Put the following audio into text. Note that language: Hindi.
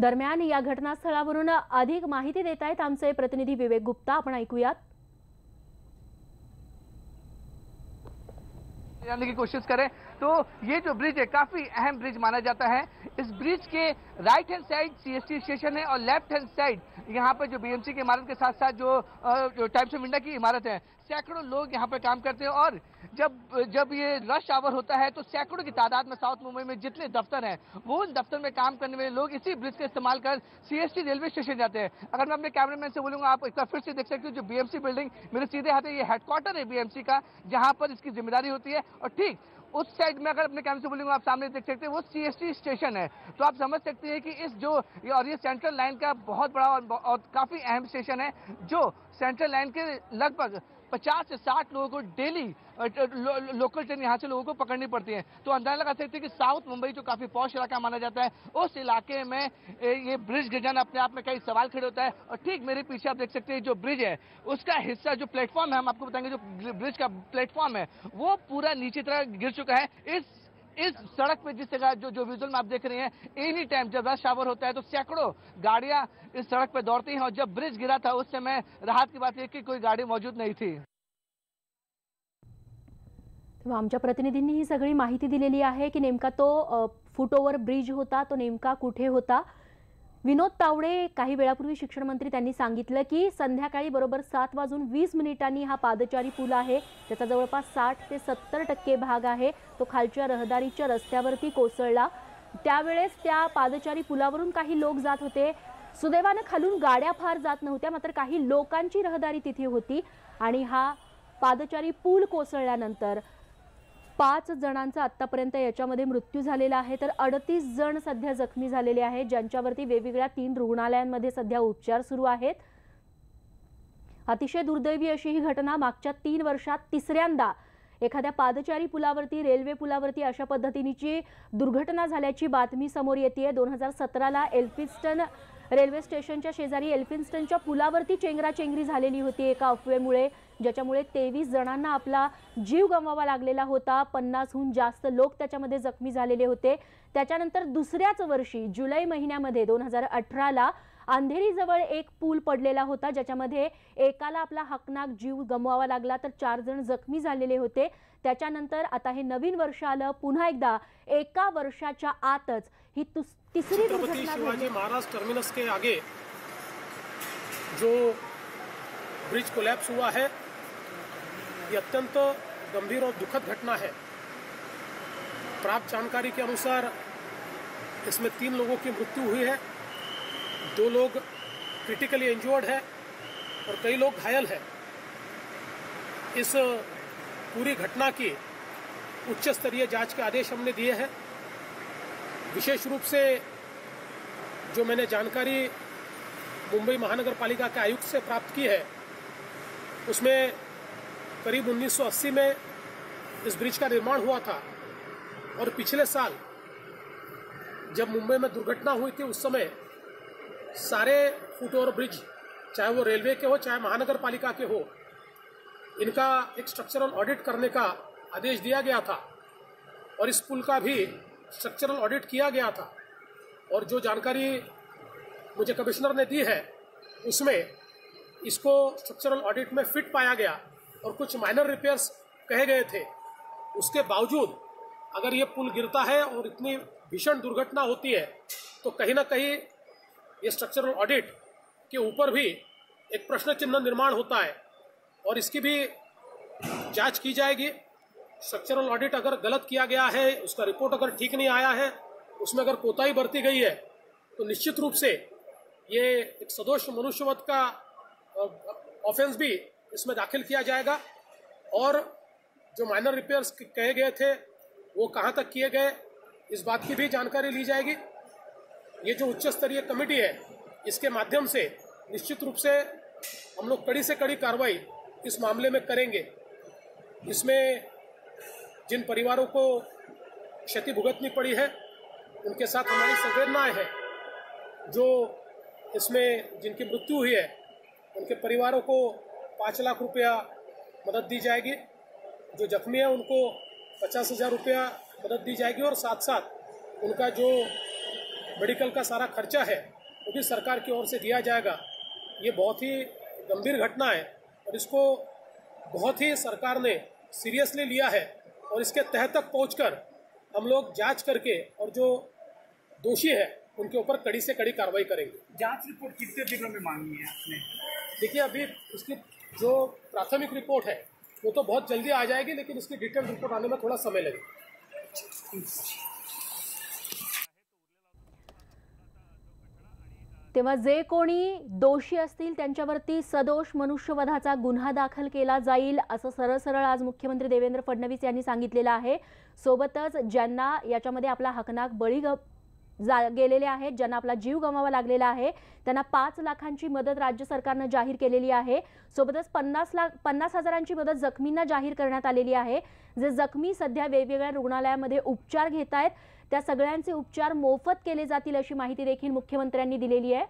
दरम्यान या घटनास्थळावरून अधिक माहिती देत आहेत आमचे प्रतिनिधी विवेक गुप्ता. आपण ऐकूयात. की कोशिश करें तो ये जो ब्रिज है काफ़ी अहम ब्रिज माना जाता है। इस ब्रिज के right hand side CST station है और लेफ़्ट हैंड साइड यहाँ पर जो बीएमसी की इमारत के साथ साथ जो, जो टाइम्स ऑफ़ इंडिया की इमारत है सैकड़ों लोग यहाँ पर काम करते हैं और जब जब ये रश आवर होता है तो सैकड़ों की तादाद में साउथ मुंबई में जितने दफ्तर हैं वो उन दफ्तर में काम करने वाले लोग इसी ब्रिज का इस्तेमाल कर सीएसटी रेलवे स्टेशन जाते हैं। अगर मैं अपने कैमरामैन से बोलूँगा आप एक बार फिर से देख सकते हो जो बीएमसी बिल्डिंग मेरे सीधे हाथ है ये हेडक्वार्टर है बीएमसी का जहाँ पर इसकी ज़िम्मेदारी होती है और ठीक उस साइड में अगर अपने कैमरे से बोलेंगे आप सामने देख सकते हैं वो सीएसटी स्टेशन है। तो आप समझ सकते हैं कि इस जो और ये सेंट्रल लाइन का बहुत बड़ा और, और काफ़ी अहम स्टेशन है जो सेंट्रल लाइन के लगभग 50 से 60 लोगों को डेली लोकल ट्रेन यहाँ से लोगों को पकड़नी पड़ती है। तो अंदाज़ा लगा सकते हैं कि साउथ मुंबई जो काफ़ी पौष इलाका माना जाता है, उस इलाके में ये ब्रिज गिर जाना अपने आप में कई सवाल खड़े होता है। और ठीक मेरे पीछे आप देख सकते हैं, जो ब्रिज है, उसका हिस्सा, जो प्लेटफॉर्म है, हम आपको बताएँगे, जो ब्रिज का प्लेटफॉर्म है, वो पूरा नीचे तरह गिर चुका है। इस इस सड़क पे जिस जगह जो जो विजुअल में आप देख रहे हैं एनी टाइम जब रश आवर होता है तो सैकड़ों गाड़ियाँ इस सड़क पे दौड़ती हैं और जब ब्रिज गिरा था, उस समय राहत की बात यह कि कोई गाड़ी मौजूद नहीं थी। तेव्हा आमच्या प्रतिनिधींनी ही सगळी माहिती दिलेली आहे की नेमका तो फुटओव्हर ब्रिज होता तो नेमका कुठे होता? विनोद तावडे काही वेळापूर्वी शिक्षण मंत्री त्यांनी सांगितलं की संध्याकाळी बरोबर सात वाजून वीस मिनिटांनी हा पादचारी पूल आहे. त्याचा जवळपास साठ ते सत्तर टक्के भाग आहे. तो खालच्या रहदारीच्या रस्त्यावरती कोसळला. त्यावेळेस त्या पादचारी पुलावरून काही लोक जात होते. सुदैवानं खालून गाड्या फार जात नव्हत्या मात्र काही लोकांची रहदारी तिथे होती. आणि हा पादचारी पूल कोसळल्यानंतर पाच जणांचा आतापर्यंत याच्यामध्ये मृत्यू झालेला आहे. तर अडतीस जण सध्या जखमी झालेले आहेत ज्यांच्यावरती वेगवेगळ्या तीन रुग्णालयांमध्ये सध्या उपचार सुरू आहेत. अतिशय दुर्दैवी अशी ही घटना मागच्या तीन वर्षात तिसऱ्यांदा एखाद्या पादचारी पुलावरती रेल्वे पुलावरती अशा पद्धतीची दुर्घटना झाल्याची बातमी समोर येते दोन हजार सतराला एल्फिस्टन रेल्वे स्टेशनच्या शेजारी एल्फिन्स्टनच्या पुलावरती चेंगराचेंगरी झालेली होती एका अफवेमुळे ज्याच्यामुळे तेवीस जणांना आपला जीव गमवावा लागलेला होता. पन्नासहून जास्त लोक त्याच्यामध्ये जखमी झालेले होते. त्याच्यानंतर दुसऱ्याच वर्षी जुलै महिन्यामध्ये दोन हजार अठराला अंधेरीजवळ एक पूल पडलेला होता ज्याच्यामध्ये एकाला आपला हकनाक जीव गमवावा लागला तर चार जण जखमी झालेले होते. त्याच्यानंतर आता हे नवीन वर्ष आलं पुन्हा एकदा एका वर्षाच्या आतच ही तिसरी शिवाजी महाराज टर्मिनस के आगे जो ब्रिज कोलैप्स हुआ है ये अत्यंत गंभीर और दुखद घटना है। प्राप्त जानकारी के अनुसार इसमें तीन लोगों की मृत्यु हुई है। दो लोग क्रिटिकली इंजर्ड है और कई लोग घायल हैं। इस पूरी घटना की उच्च स्तरीय जाँच के आदेश हमने दिए हैं। विशेष रूप से जो मैंने जानकारी मुंबई महानगर पालिका के आयुक्त से प्राप्त की है, उसमें करीब 1980 में इस ब्रिज का निर्माण हुआ था और पिछले साल जब मुंबई में दुर्घटना हुई थी उस समय सारे फुट ओवर ब्रिज, चाहे वो रेलवे के हो, चाहे महानगर पालिका के हो, इनका एक स्ट्रक्चरल ऑडिट करने का आदेश दिया गया था और इस पुल का भी स्ट्रक्चरल ऑडिट किया गया था। और जो जानकारी मुझे कमिश्नर ने दी है, उसमें इसको स्ट्रक्चरल ऑडिट में फिट पाया गया और कुछ माइनर रिपेयर्स कहे गए थे। उसके बावजूद अगर ये पुल गिरता है और इतनी भीषण दुर्घटना होती है तो कहीं ना कहीं ये स्ट्रक्चरल ऑडिट के ऊपर भी एक प्रश्न चिन्ह निर्माण होता है और इसकी भी जाँच की जाएगी। स्ट्रक्चरल ऑडिट अगर गलत किया गया है, उसका रिपोर्ट अगर ठीक नहीं आया है, उसमें अगर कोताही बरती गई है तो निश्चित रूप से ये एक सदोष मनुष्यवध का ऑफेंस भी इसमें दाखिल किया जाएगा। और जो माइनर रिपेयर्स कहे गए थे, वो कहाँ तक किए गए, इस बात की भी जानकारी ली जाएगी। ये जो उच्च स्तरीय कमेटी है, इसके माध्यम से निश्चित रूप से हम लोग कड़ी से कड़ी कार्रवाई इस मामले में करेंगे। इसमें जिन परिवारों को क्षति भुगतनी पड़ी है, उनके साथ हमारी संवेदनाएँ हैं, जो इसमें जिनकी मृत्यु हुई है, उनके परिवारों को पाँच लाख रुपया मदद दी जाएगी, जो जख्मी है, उनको पचास हज़ार रुपया मदद दी जाएगी और साथ साथ उनका जो मेडिकल का सारा खर्चा है वो भी सरकार की ओर से दिया जाएगा। ये बहुत ही गंभीर घटना है और इसको बहुत ही सरकार ने सीरियसली लिया है और इसके तह तक पहुंचकर हम लोग जाँच करके और जो दोषी है उनके ऊपर कड़ी से कड़ी कार्रवाई करेंगे। जाँच रिपोर्ट कितने दिनों में मांगी है आपने? देखिए अभी उसकी जो प्राथमिक रिपोर्ट है वो तो बहुत जल्दी आ जाएगी लेकिन उसकी डिटेल रिपोर्ट आने में थोड़ा समय लगेगा। तेव्हा जे कोणी दोषी असतील त्यांच्यावरती सदोष मनुष्यवधाचा गुन्हा दाखल केला जाईल असं सरळ सरळ आज मुख्यमंत्री देवेंद्र फडणवीस यांनी सांगितलेलं आहे. सोबतच ज्यांना याच्यामध्ये आपला हकनाक बळी जा गेलेले आहेत ज्यांना आपला जीव गमावा लागलेला आहे त्यांना पाच लाखांची मदत राज्य सरकारनं जाहीर केलेली आहे. सोबतच पन्नास लाख पन्नास हजारांची मदत जखमींना जाहीर करण्यात आलेली आहे. जे जखमी सध्या वेगवेगळ्या रुग्णालयामध्ये उपचार घेत आहेत त्या सगळ्यांचे उपचार मोफत केले जातील अशी माहिती देखील मुख्यमंत्र्यांनी दिलेली आहे.